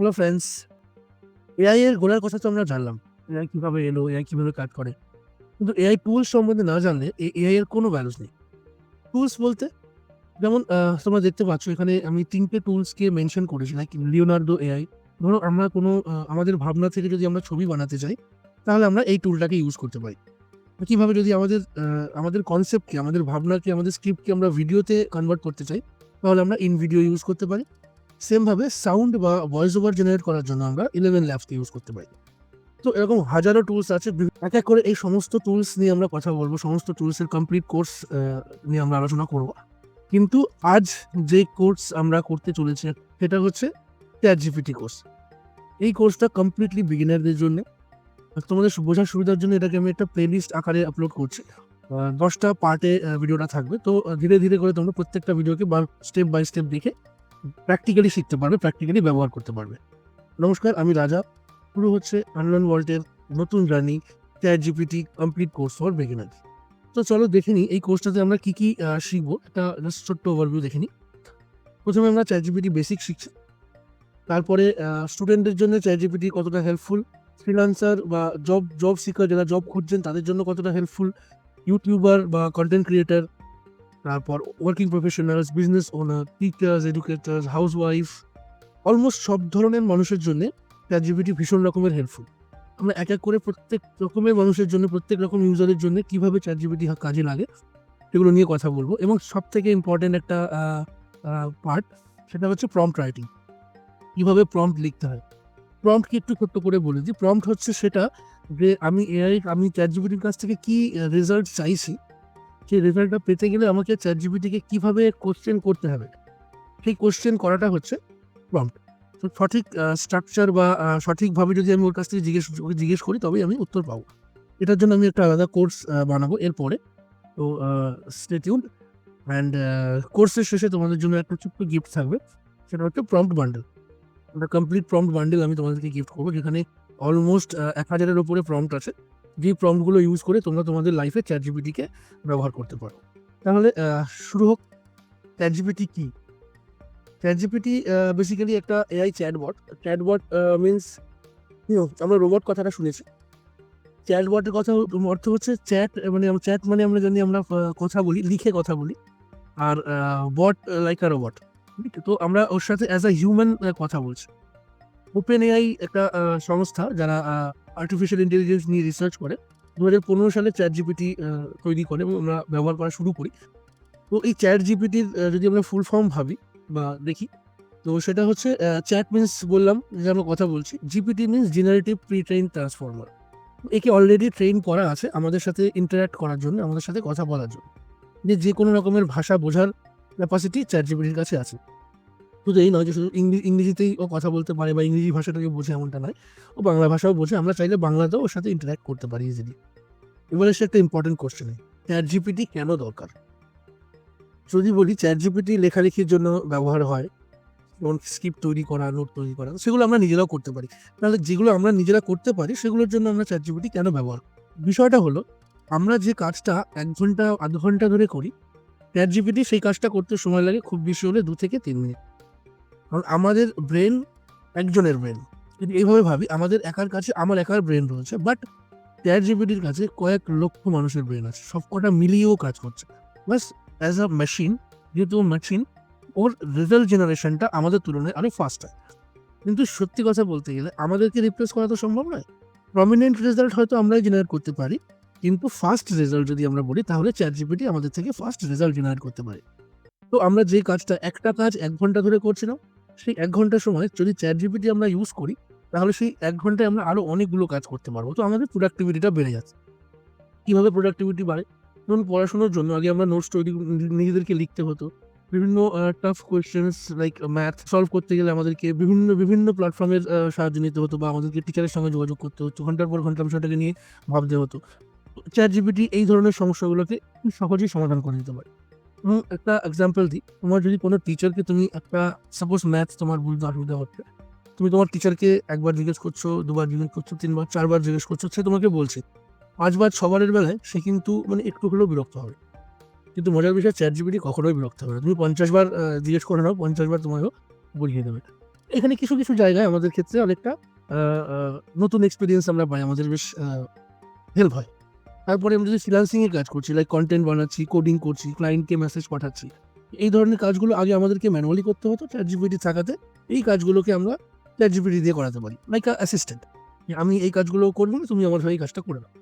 Hello friends AI এর গোড়ার কথা তো আমরা জানলাম এআই কীভাবে এলো এআই কীভাবে কাজ করে। কিন্তু এআই টুলস সম্বন্ধে না জানলে এই এআই এর কোনো ভ্যালুস নেই। টুলস বলতে, যেমন তোমরা দেখতে পাচ্ছ, এখানে আমি তিনটে টুলসকে মেনশন করেছি লাইক লিওনার্দো এআই ধরো, আমরা কোনো আমাদের ভাবনা থেকে যদি আমরা ছবি বানাতে চাই, তাহলে আমরা এই টুলটাকে ইউজ করতে পারি। কীভাবে যদি আমাদের আমাদের কনসেপ্টকে আমাদের ভাবনাকে, আমাদের স্ক্রিপ্টকে আমরা ভিডিওতে কনভার্ট করতে চাই, তাহলে আমরা ইন ভিডিও ইউজ করতে পারি। সেমভাবে সাউন্ড বা ভয়েস ওভার জেনারেট করার জন্য আমরা ইলেভেন ল্যাবসকে ইউজ করতে পারি। তো এরকম হাজারো টুলস আছে এক এক করে এই সমস্ত টুলস নিয়ে আমরা কথা বলব, সমস্ত টুলসের কমপ্লিট কোর্স নিয়ে আমরা আলোচনা করব। কিন্তু আজ যে কোর্স আমরা করতে চলেছি, সেটা হচ্ছে চ্যাট জিপিটি কোর্স এই কোর্সটা কমপ্লিটলি বিগিনারদের জন্য। তোমাদের বোঝার সুবিধার জন্য এটাকে আমি একটা প্লেলিস্ট আকারে আপলোড করছি। দশটা পার্টে ভিডিওটা থাকবে। তো ধীরে ধীরে করে তোমরা প্রত্যেকটা ভিডিওকে বা স্টেপ বাই স্টেপ দেখে প্র্যাকটিক্যালি শিখতে পারবে প্র্যাকটিক্যালি ব্যবহার করতে পারবে। নমস্কার, আমি রাজা। শুরু হচ্ছে আনলান ওয়ার্ল্ডের নতুন journey ChatGPT complete course for beginner তো চলো দেখে নিই, এই কোর্সটাতে আমরা কী কী শিখব? একটা ছোট্ট ওভারভিউ দেখে নিই। প্রথমে আমরা চ্যাট জিপিটি বেসিক শিখছি। তারপরে স্টুডেন্টদের জন্য চ্যাট জিপিটি কতটা হেল্পফুল ফ্রিলান্সার বা জব জব সিকার যারা জব খুঁজছেন, তাদের জন্য কতটা হেল্পফুল ইউটিউবার বা কন্টেন্ট ক্রিয়েটার তারপর working professionals business owner teachers educators housewife almost সব ধরনের মানুষের জন্য চ্যাট জিপিটি ভীষণ রকমের হেল্পফুল আমরা এক এক করে প্রত্যেক রকমের মানুষের জন্য, প্রত্যেক রকম ইউজারের জন্য কীভাবে চ্যাট জিপিটি কাজে লাগে, সেগুলো নিয়ে কথা বলব। এবং সব থেকে ইম্পর্টেন্ট একটা পার্ট সেটা হচ্ছে প্রম্পট রাইটিং কীভাবে প্রম্পট লিখতে হয়? প্রম্পট কি একটু ছোট্ট করে বলে দিই। প্রম্পট হচ্ছে সেটা যে আমি এআই আমি চ্যাট জিপিটির কাছ থেকে কী রেজাল্ট চাইছি সেই রেজাল্টটা পেতে গেলে আমাকে চ্যাট জিপিটিকে কীভাবে কোশ্চেন করতে হবে? সেই কোশ্চেন করাটা হচ্ছে প্রম্পট তো সঠিক স্ট্রাকচার বা সঠিকভাবে যদি আমি ওর কাছ থেকে জিজ্ঞেস জিজ্ঞেস করি, তবেই আমি উত্তর পাবো। এটার জন্য আমি একটা আলাদা কোর্স বানাবো এরপরে। তো স্টেটিউড অ্যান্ড কোর্সের শেষে তোমাদের জন্য একটা ছোট্ট গিফট থাকবে। সেটা হচ্ছে প্রম্পট বান্ডেল একটা কমপ্লিট প্রম্পট বান্ডেল আমি তোমাদেরকে গিফট করব, যেখানে অলমোস্ট এক হাজারের ওপরে প্রম্পট আছে। যেই প্রম্পটগুলো ইউজ করে তোমরা তোমাদের লাইফে চ্যাট জিপিটিকে ব্যবহার করতে পারো। তাহলে শুরু হোক চ্যাট জিপিটি কী? চ্যাট জিপিটি বেসিক্যালি একটা এআই চ্যাটবট চ্যাটবট মিনস আমরা রোবট কথাটা শুনেছি। চ্যাটবটের কথা অর্থ হচ্ছে চ্যাট মানে চ্যাট মানে আমরা জানি আমরা কথা বলি, লিখে কথা বলি। আর বট লাইক আ রোবট তো আমরা ওর সাথে অ্যাজ আ হিউম্যান কথা বলছি। ওপেন এআই একটা সংস্থা যারা আর্টিফিশিয়াল ইন্টেলিজেন্স নিয়ে রিসার্চ করে দু হাজার পনেরো সালে চ্যাট জিপিটি তৈরি করে এবং আমরা ব্যবহার করা শুরু করি। তো এই চ্যাট জিপিটির যদি আমরা ফুল ফর্ম ভাবি বা দেখি, তো সেটা হচ্ছে চ্যাট মিন্স বললাম, যে আমরা কথা বলছি GPT means generative pre train transformer একে অলরেডি ট্রেন করা আছে আমাদের সাথে ইন্টারাক্ট করার জন্য, আমাদের সাথে কথা বলার জন্য। যে যে কোনো রকমের ভাষা বোঝার ক্যাপাসিটি চ্যাট জিপিটির কাছে আছে। শুধু এই নয় যে শুধু ইংলি- ইংরেজিতেই ও কথা বলতে পারে বা ইংরেজি ভাষাটাকে বোঝে এমনটা নয়। ও বাংলা ভাষাও বোঝে, আমরা চাইলে বাংলাতেও ওর সাথে ইন্টারাক্ট করতে পারি ইজিলি এবারে সে একটা ইম্পর্টেন্ট কোশ্চেন চ্যাট জিপিটি কেন দরকার? যদি বলি চ্যাট জিপিটি লেখালেখির জন্য ব্যবহার হয়, যেমন স্ক্রিপ্ট তৈরি করা নোট তৈরি করা, সেগুলো আমরা নিজেরাও করতে পারি। তাহলে যেগুলো আমরা নিজেরা করতে পারি, সেগুলোর জন্য আমরা চ্যাট জিপিটি কেন ব্যবহার বিষয়টা হলো, আমরা যে কাজটা এক ঘণ্টা, আধ ঘণ্টা ধরে করি চ্যাট জিপিটি সেই কাজটা করতে সময় লাগে খুব বেশি হলে দু থেকে তিন মিনিট। কারণ আমাদের ব্রেন একজনের ব্রেন যদি এইভাবে ভাবি, আমাদের একার কাছে আমার একার ব্রেন রয়েছে বাট চ্যাট জিপিটির কাছে কয়েক লক্ষ মানুষের ব্রেন আছে, সব কটা মিলিয়েও কাজ করছে। বাস অ্যাজ আ মেশিন যেহেতু মেশিন ওর রেজাল্ট জেনারেশনটা আমাদের তুলনায় আরও ফাস্ট হয় কিন্তু সত্যি কথা বলতে গেলে আমাদেরকে রিপ্লেস করা তো সম্ভব নয়। প্রমিনেন্ট রেজাল্ট হয়তো আমরাই জেনারেট করতে পারি, কিন্তু ফার্স্ট রেজাল্ট যদি আমরা বলি, তাহলে চ্যাট জিপিটি আমাদের থেকে ফার্স্ট রেজাল্ট জেনারেট করতে পারে। তো আমরা যে কাজটা একটা কাজ এক ঘণ্টা ধরে করছিলাম সেই এক ঘণ্টার সময় যদি চ্যাট জিপিটি আমরা ইউজ করি, তাহলে সেই এক ঘন্টায় আমরা আরও অনেকগুলো কাজ করতে পারব। তো আমাদের প্রোডাক্টিভিটিটা বেড়ে যাচ্ছে। কীভাবে প্রোডাক্টিভিটি বাড়ে? ধরুন পড়াশোনার জন্য আগে আমরা নোটস তৈরি নিজেদেরকে লিখতে হতো। বিভিন্ন tough questions like math solve করতে গেলে আমাদেরকে বিভিন্ন বিভিন্ন প্ল্যাটফর্মের সাহায্য নিতে হতো বা আমাদেরকে টিচারের সঙ্গে যোগাযোগ করতে হতো। ঘণ্টার পর ঘণ্টা বিষয়টাকে নিয়ে ভাবতে হতো। চ্যাট জিপিটি এই ধরনের সমস্যাগুলোকে সহজেই সমাধান করে দিতে পারে। এবং একটা এক্সাম্পল দিই তোমার যদি কোনো টিচারকে তুমি একটা সাপোজ ম্যাথ তোমার বুঝতে অসুবিধা হচ্ছে তুমি তোমার টিচারকে একবার জিজ্ঞেস করছ দুবার জিজ্ঞেস করছ তিনবার চারবার জিজ্ঞেস করছ সে তোমাকে বলছে। পাঁচবার ছবারের বেলায় সে কিন্তু মানে একটু হলেও বিরক্ত হবে। কিন্তু মজার বিষয় চ্যাট জিপিটি কখনোই বিরক্ত হবে না। তুমি পঞ্চাশ বার আহ, জিজ্ঞেস করে নাও পঞ্চাশ বার তোমাকেও বুঝিয়ে দেবে। এখানে কিছু কিছু জায়গায় আমাদের ক্ষেত্রে অনেকটা নতুন এক্সপিরিয়েন্স আমরা পাই। আমাদের বেশ হেল্প হয়। তারপরে আমি যদি ফ্রিলান্সিং এর কাজ করছি লাইক কন্টেন্ট বানাচ্ছি কোডিং করছি ক্লায়েন্টকে মেসেজ পাঠাচ্ছি, এই ধরনের কাজগুলো আগে আমাদেরকে ম্যানুয়ালি করতে হতো চ্যাট জিপিটি থাকাতে। এই কাজগুলোকে আমরা চ্যাট জিপিটি দিয়ে করাতে পারি লাইক অ্যাসিস্ট্যান্ট আমি এই কাজগুলো করব না, তুমি আমার হয়ে এই কাজটা করে দাও।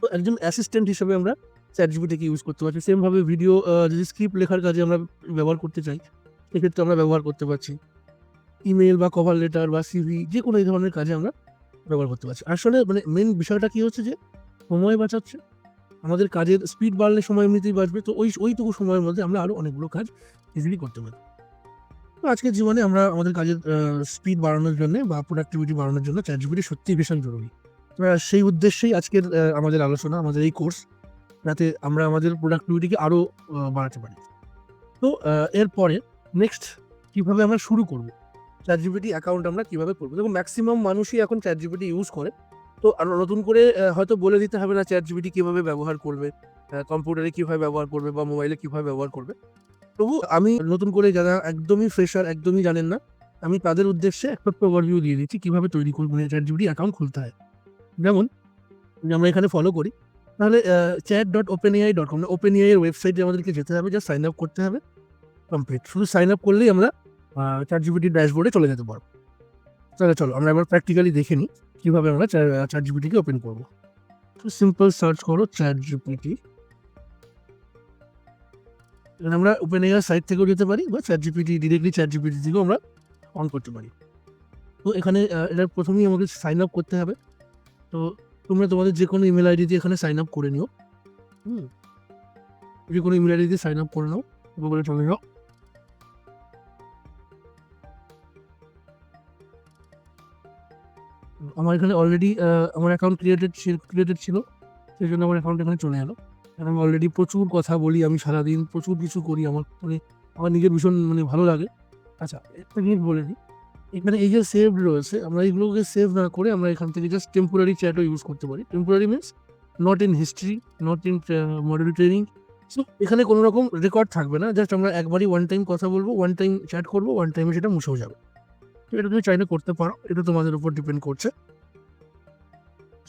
তো একজন অ্যাসিস্ট্যান্ট হিসেবে আমরা চ্যাট জিপিটিকে ইউজ করতে পারছি। সেমভাবে ভিডিও যদি স্ক্রিপ্ট লেখার কাজে আমরা ব্যবহার করতে চাই, সেক্ষেত্রে আমরা ব্যবহার করতে পারছি। ইমেল বা কভার লেটার বা সিভি যে কোনো এই ধরনের কাজে আমরা ব্যবহার করতে পারছি। আসলে মানে মেন বিষয়টা কী হচ্ছে যে সময় বাঁচাচ্ছে। আমাদের কাজের স্পিড বাড়লে সময় এমনিতেই বাঁচবে। তো ওই, ওইটুকু সময়ের মধ্যে আমরা আরও অনেকগুলো কাজ ইজিলি করতে পারি। তো আজকের জীবনে আমরা আমাদের কাজের স্পিড বাড়ানোর জন্য বা প্রোডাক্টিভিটি বাড়ানোর জন্য চ্যাট জিপিটি সত্যিই ভীষণ জরুরি। সেই উদ্দেশ্যেই আজকের আমাদের আলোচনা, আমাদের এই কোর্স যাতে আমরা আমাদের প্রোডাক্টিভিটিকে আরও বাড়াতে পারি। তো এরপরে নেক্সট কীভাবে আমরা শুরু করব? চ্যাট জিপিটি অ্যাকাউন্ট আমরা কীভাবে করব? দেখুন ম্যাক্সিমাম মানুষই এখন চ্যাট জিপিটি ইউজ করে। তো আর নতুন করে হয়তো বলে দিতে হবে না চ্যাট জিবিটি কীভাবে ব্যবহার করবে কম্পিউটারে কীভাবে ব্যবহার করবে বা মোবাইলে কীভাবে ব্যবহার করবে। তবু আমি নতুন করে যারা একদমই ফ্রেশার একদমই জানেন না, আমি তাদের উদ্দেশ্যে একটা ওভারভিউ দিয়ে দিচ্ছি কীভাবে তৈরি করব মানে চ্যাট জিপিটি অ্যাকাউন্ট খুলতে হয়। যেমন আমরা এখানে ফলো করি, তাহলে chat dot open AI dot com open AI এর ওয়েবসাইটে আমাদেরকে যেতে হবে যা সাইন আপ করতে হবে কমপ্লিট শুধু সাইন আপ করলেই আমরা চ্যাট জিপিটির ড্যাশবোর্ডে চলে যেতে পারব। তাহলে চলো, আমরা এবার প্র্যাকটিক্যালি দেখে নিই। কীভাবে আমরা চ্যাট জিপিটিকে ওপেন করব? তো সিম্পল সার্চ করো চ্যাট জিপিটি আমরা ওপেন এআই সাইট থেকেও যেতে পারি বা ChatGPT directly ChatGPT থেকেও আমরা অন করতে পারি। তো এখানে এটা প্রথমেই আমাকে সাইন আপ করতে হবে। তো তোমরা তোমাদের যে কোনো ইমেল আইডি দিয়ে এখানে সাইন আপ করে নিও। হুম? যে কোনো ইমেল আইডি দিয়ে সাইন আপ করে নাও। গুগলে চলে যাও। আমার এখানে অলরেডি আমার অ্যাকাউন্ট ক্রিয়েটেড ক্রিয়েটেড ছিল সেই জন্য আমার অ্যাকাউন্ট এখানে চলে এলো। কারণ আমি অলরেডি প্রচুর কথা বলি, আমি সারাদিন প্রচুর কিছু করি, আমার মানে আমার নিজের ভীষণ মানে ভালো লাগে। আচ্ছা একটা জিনিস বলে দিই, এখানে এই যে সেভ রয়েছে, আমরা এইগুলোকে সেভ না করে আমরা এখান থেকে জাস্ট টেম্পোরারি চ্যাটও ইউজ করতে পারি। Temporary means not in history not in model training so এখানে কোনো রকম রেকর্ড থাকবে না জাস্ট আমরা একবারই ওয়ান টাইম কথা বলব ওয়ান টাইম চ্যাট করব ওয়ান টাইমে সেটা মুছেও যাবে। এটা তুমি চাইলে করতে পারো। এটা তোমাদের উপর ডিপেন্ড করছে।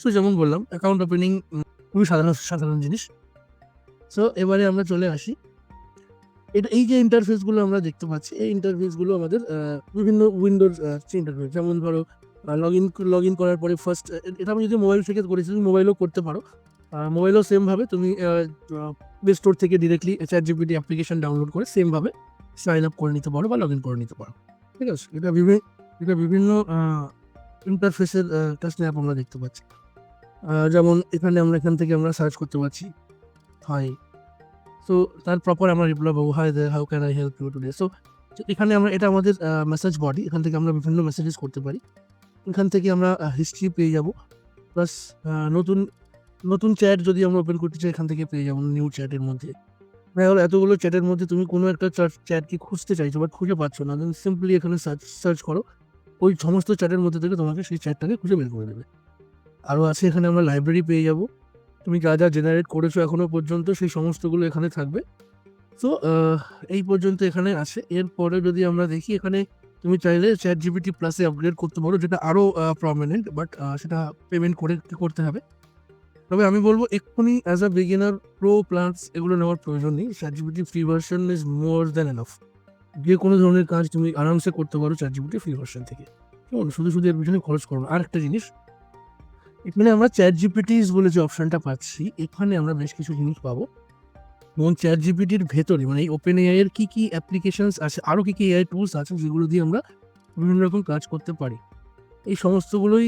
সো যেমন বললাম অ্যাকাউন্ট ওপেনিং খুবই সাধারণ সাধারণ জিনিস। সো এবারে আমরা চলে আসি। এটা, এই যে ইন্টারফেসগুলো আমরা দেখতে পাচ্ছি, এই ইন্টারফেসগুলো আমাদের বিভিন্ন উইন্ডোর ইন্টারফেস যেমন ধরো লগ ইন লগ ইন করার পরে ফার্স্ট এটা আমি যদি মোবাইল থেকে করেছি তুমি মোবাইলও করতে পারো। মোবাইলও সেমভাবে তুমি প্লে স্টোর থেকে directly ChatGPT application download করে সেমভাবে সাইন আপ করে নিতে পারো বা লগ ইন করে নিতে পারো। ঠিক আছে, এটা বিভিন্ন এটা বিভিন্ন ইন্টারফেসের একটা স্ন্যাপ আমরা দেখতে পাচ্ছি। যেমন এখানে আমরা, এখান থেকে আমরা সার্চ করতে পারছি। হাই সো তার প্রপার আমরা রিপ্লাই পাবো hi there how can I help you today so এখানে আমরা, এটা আমাদের মেসেজ বডি এখান থেকে আমরা বিভিন্ন মেসেজেস করতে পারি। এখান থেকে আমরা হিস্ট্রি পেয়ে যাব। প্লাস নতুন নতুন চ্যাট যদি আমরা ওপেন করতে চাই, এখান থেকে পেয়ে যাব নিউ চ্যাটের মধ্যে। দেখা গেলো এতগুলো চ্যাটের মধ্যে তুমি কোনো একটা চ্যাটকে খুঁজতে চাইছো বাট খুঁজে পাচ্ছ না দেন সিম্পলি এখানে সার্চ সার্চ করো। ওই সমস্ত চ্যাটের মধ্যে থেকে তোমাকে সেই চ্যাটটাকে খুঁজে বের করে দেবে। আরও আছে, এখানে আমরা লাইব্রেরি পেয়ে যাব। তুমি যা যা জেনারেট করেছ এখনও পর্যন্ত সেই সমস্তগুলো এখানে থাকবে। তো এই পর্যন্ত এখানে আছে। এরপরে যদি আমরা দেখি, এখানে তুমি চাইলে চ্যাট জিপিটি প্লাসে আপগ্রেড করতে পারো, যেটা আরও প্রমিনেন্ট বাট সেটা পেমেন্ট করে, করতে হবে। তবে আমি বলব এক্ষুনি as a beginner pro plans এগুলো নেওয়ার প্রয়োজন নেই। ChatGPT free version is more than enough যে কোনো ধরনের কাজ তুমি আরামসে করতে পারো চ্যাট জিপিটি ফ্রি ভার্সন থেকে। কেমন? শুধু শুধু এর পিছনে খরচ করো না। আর একটা জিনিস, এখানে আমরা চ্যাট জিপিটিস বলে যে অপশানটা পাচ্ছি, এখানে আমরা বেশ কিছু জিনিস পাবো। যেমন চ্যাট জিপিটির ভেতরে মানে এই ওপেন এআই এর কী কী অ্যাপ্লিকেশনস আছে আরও কী কী এআই টুলস আছে যেগুলো দিয়ে আমরা বিভিন্ন রকম কাজ করতে পারি। এই সমস্তগুলোই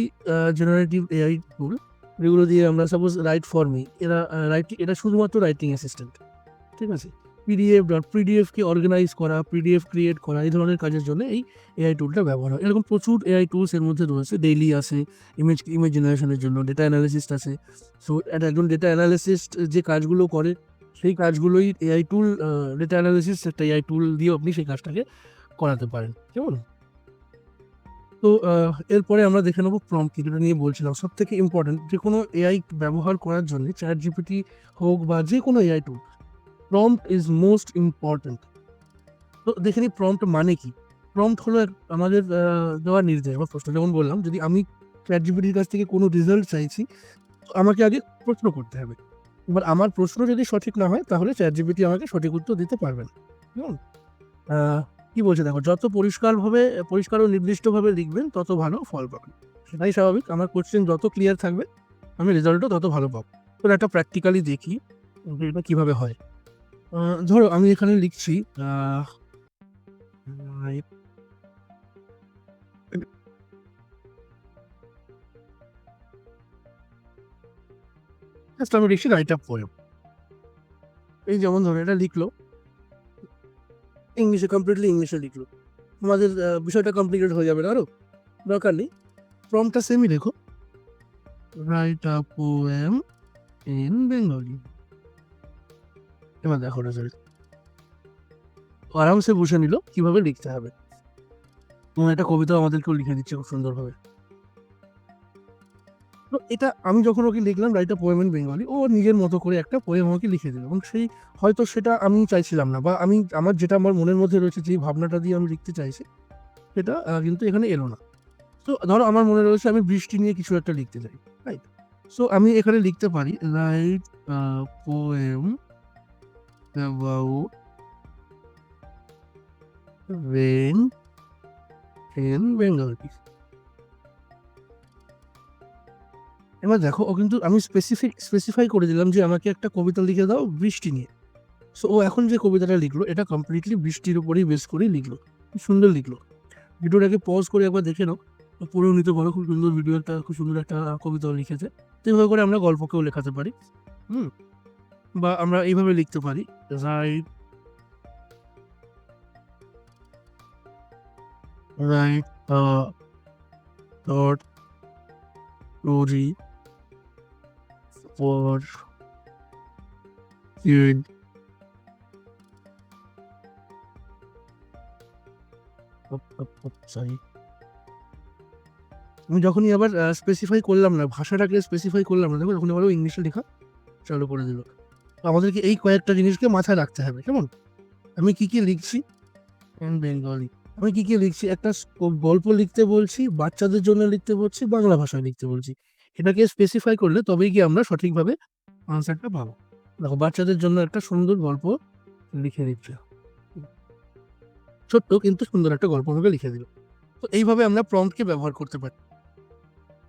জেনারেটিভ এআই টুল যেগুলো দিয়ে আমরা সাপোজ রাইট ফর্মি এরা রাইট এটা শুধুমাত্র রাইটিং অ্যাসিস্ট্যান্ট ঠিক আছে? পিডিএফ ডট পিডিএফকে অর্গানাইজ করা পিডিএফ ক্রিয়েট করা, এই ধরনের কাজের জন্য এই এআই টুলটা ব্যবহার হয়। এরকম প্রচুর এআই টুলস এর মধ্যে রয়েছে ডেইলি আছে ইমেজ ইমেজ জেনারেশনের জন্য ডেটা অ্যানালিসিস্ট আছে সো একজন ডেটা অ্যানালিসিস্ট যে কাজগুলো করে, সেই কাজগুলোই এআই টুল ডেটা অ্যানালিসিস একটা এআই টুল দিয়ে আপনি সেই কাজটাকে করাতে পারেন। কেমন? তো এরপরে আমরা দেখে নেব প্রম্পট যেটা নিয়ে বলছিলাম। সব থেকে ইম্পর্টেন্ট যে কোনো এআই ব্যবহার করার জন্য চ্যাট জিপিটি হোক বা যে কোনো AI tool prompt is most important তো দেখে নিই প্রম্পট মানে কি? প্রম্পট হলো আমাদের দেওয়া নির্দেশ বা প্রশ্ন। যেমন বললাম যদি আমি চ্যাট জিপিটির কাছ থেকে কোনো রেজাল্ট চাইছি আমাকে আগে প্রশ্ন করতে হবে। এবার আমার প্রশ্ন যদি সঠিক না হয় তাহলে চ্যাট জিপিটি আমাকে সঠিক উত্তর দিতে পারবে না। কেমন? আহ, কি বলছে দেখো, যত পরিষ্কারভাবে, পরিষ্কার ও নির্দিষ্টভাবে লিখবেন, তত ভালো ফল পাবেন। সেটাই স্বাভাবিক, আমার কোশ্চেন যত ক্লিয়ার থাকবে, আমি রেজাল্টও তত ভালো পাবো। তো একটা প্র্যাকটিক্যালি দেখি, এটা কীভাবে হয়। ধরো আমি এখানে লিখছি আমি লিখছি রাইট আপ পোয়েম এই যেমন ধরো এটা লিখলো ইংলিশে কমপ্লিটলি ইংলিশে লিখলো। আমাদের বিষয়টা কমপ্লিকেট হয়ে যাবে না আরও? দরকার নেই। ফর্মটা সেমই লেখো। Write up poem in Bengali এবার দেখো রেজাল্ট আরামসে বুঝে নিল কীভাবে লিখতে হবে। এবং একটা কবিতা আমাদেরকেও লিখে দিচ্ছে খুব সুন্দরভাবে। তো এটা আমি যখন ওকে লিখলাম write a poem in Bengali ও নিজের মতো করে একটা পোয়েম আমাকে লিখে দিল। এবং সেই হয়তো সেটা আমি চাইছিলাম না বা আমি, আমার যেটা আমার মনের মধ্যে রয়েছে যে ভাবনাটা দিয়ে আমি লিখতে চাইছি, সেটা কিন্তু এখানে এলো না। তো ধরো আমার মনে রয়েছে আমি বৃষ্টি নিয়ে কিছু একটা লিখতে চাই রাইট সো আমি এখানে লিখতে পারি রাইট পোয়েম ইন বেঙ্গলি এবার দেখো, ও কিন্তু আমি স্পেসিফিক স্পেসিফাই করে দিলাম যে আমাকে একটা কবিতা লিখে দাও বৃষ্টি নিয়ে। সো ও এখন যে কবিতাটা লিখলো, এটা কমপ্লিটলি বৃষ্টির উপরেই বেস করেই লিখলো। খুব সুন্দর লিখলো। ভিডিওটাকে পজ করে একবার দেখে নাও। ও পড়েও নিতে পারো, খুব সুন্দর ভিডিও একটা, খুব সুন্দর একটা কবিতাও লিখেছে। তো এইভাবে করে আমরা গল্পকেও লেখাতে পারি। হুম? বা আমরা এইভাবে লিখতে পারি। Write write story kid sorry আমি যখনই আবার স্পেসিফাই করলাম না ভাষাটাকে স্পেসিফাই করলাম না, দেখো যখন আবার ইংলিশে লেখা, চালু করে দিল। আমাদেরকে এই কয়েকটা জিনিসকে মাথায় রাখতে হবে, কেমন? আমি কি কি লিখছি? বেঙ্গলি আমি কি কি লিখছি? একটা গল্প লিখতে বলছি, বাচ্চাদের জন্য লিখতে বলছি, বাংলা ভাষায় লিখতে বলছি। এটাকে স্পেসিফাই করলে তবেই কি আমরা সঠিকভাবে আনসারটা পাবো। দেখো, বাচ্চাদের জন্য একটা সুন্দর গল্প লিখে দিচ্ছে। ছোট্ট কিন্তু সুন্দর একটা গল্প আমাকে লিখে দিল। তো এইভাবে আমরা প্রম্পটকে ব্যবহার করতে পারি।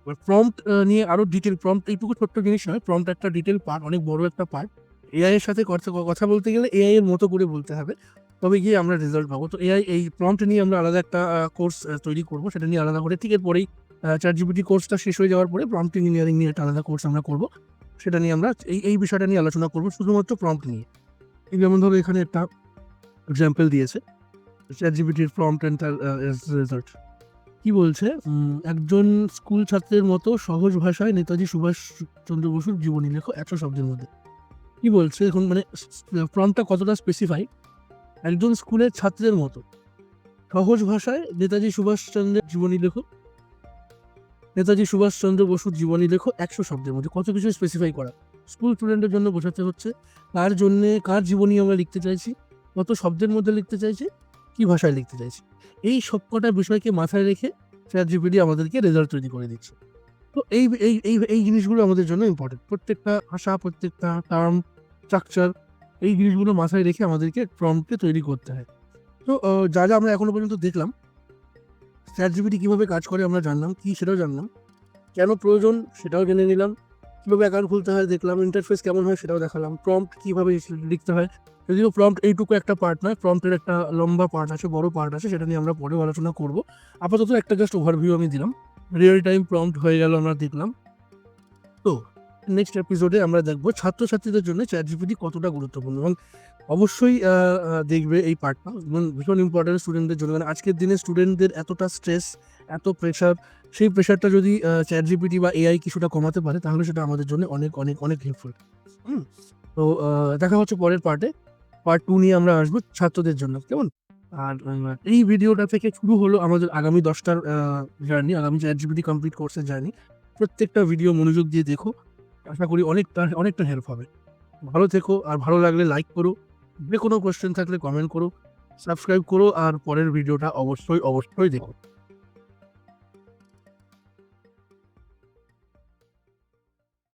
এবার প্রম্পট নিয়ে আরও ডিটেল প্রম্পট এইটুকু ছোট্ট জিনিস নয় প্রম্পট একটা ডিটেল পার্ট অনেক বড় একটা পার্ট এআই এর সাথে কথা কথা বলতে গেলে এআই এর মতো করে বলতে হবে। তবে গিয়ে আমরা রেজাল্ট পাবো। তো এআই এই প্রম্পট নিয়ে আমরা আলাদা একটা কোর্স তৈরি করব। সেটা নিয়ে আলাদা করে ঠিক এরপরেই চার জিবিটি কোর্সটা শেষ হয়ে যাওয়ার পরে প্রম্পট ইঞ্জিনিয়ারিং নিয়ে একটা আলাদা কোর্স আমরা করব। সেটা নিয়ে আমরা এই এই বিষয়টা নিয়ে আলোচনা করব, শুধুমাত্র প্রম্পট নিয়ে। যেমন ধরো এখানে একটা এক্সাম্পল দিয়েছে চ্যাট জিবিটির প্রম্পট অ্যান্ড তার রেজাল্ট কি বলছে? একজন স্কুল ছাত্রের মতো সহজ ভাষায় নেতাজি সুভাষ চন্দ্র বসুর জীবনী লেখো একশো শব্দের মধ্যে। কি বলছে? এখন মানে প্রম্পটটা কতটা স্পেসিফাই একজন স্কুলের ছাত্রের মতো সহজ ভাষায় নেতাজি সুভাষচন্দ্রের জীবনী লেখো নেতাজি সুভাষচন্দ্র বসুর জীবনী লেখো একশো শব্দের মধ্যে। কত কিছু স্পেসিফাই করা? স্কুল স্টুডেন্টের জন্য বোঝাতে হচ্ছে, কার জন্যে, কার জীবনী আমরা লিখতে চাইছি, কত শব্দের মধ্যে লিখতে চাইছি, কি ভাষায় লিখতে চাইছি। এই সব কটা বিষয়কে মাথায় রেখে চ্যাট জিপিটি আমাদেরকে রেজাল্ট তৈরি করে দিচ্ছে। তো এই এই এই এই জিনিসগুলো আমাদের জন্য ইম্পর্টেন্ট প্রত্যেকটা ভাষা, প্রত্যেকটা টার্ম স্ট্রাকচার এই জিনিসগুলো মাথায় রেখে আমাদেরকে প্রম্পটকে তৈরি করতে হয়। তো যা যা আমরা এখনও পর্যন্ত দেখলাম চ্যাট জিপিটি কীভাবে কাজ করে আমরা জানলাম, কী সেটাও জানলাম। কেন প্রয়োজন সেটাও জেনে নিলাম। কীভাবে অ্যাকাউন্ট খুলতে হয় দেখলাম ইন্টারফেস কেমন হয় সেটাও দেখালাম প্রম্পট কীভাবে লিখতে হয়। যদিও প্রম্পট এইটুকু একটা পার্ট নয় প্রম্পটের একটা লম্বা পার্ট আছে, বড় পার্ট আছে, সেটা নিয়ে আমরা পরেও আলোচনা করব। আপাতত একটা জাস্ট ওভারভিউ আমি দিলাম। রিয়েল টাইম প্রম্পট হয়ে গেল আমরা দেখলাম। তো নেক্সট এপিসোডে আমরা দেখব ছাত্রছাত্রীদের জন্য চ্যাট জিপিটি কতটা গুরুত্বপূর্ণ এবং অবশ্যই দেখবে এই পার্টটা এবং ভীষণ ইম্পর্টেন্ট স্টুডেন্টদের জন্য। মানে আজকের দিনে স্টুডেন্টদের এতটা স্ট্রেস এত প্রেশার সেই প্রেশারটা যদি চ্যাট জিপিটি বা এআই কিছুটা কমাতে পারে, তাহলে সেটা আমাদের জন্য অনেক অনেক অনেক হেল্পফুল হুম? তো দেখা হচ্ছে পরের পার্টে পার্ট টু নিয়ে আমরা আসব ছাত্রদের জন্য, কেমন? আর এই ভিডিওটা থেকে শুরু হলো আমাদের আগামী দশটার জার্নি আগামী চ্যাট জিপিটি কমপ্লিট কোর্সের জার্নি প্রত্যেকটা ভিডিও মনোযোগ দিয়ে দেখো। আশা করি অনেক অনেকটা হেল্প হবে। ভালো থেকো আর ভালো লাগলে লাইক করো। যে কোনো কোয়েশ্চেন থাকলে কমেন্ট করো। সাবস্ক্রাইব করো আর পরের ভিডিওটা অবশ্যই অবশ্যই দেখো।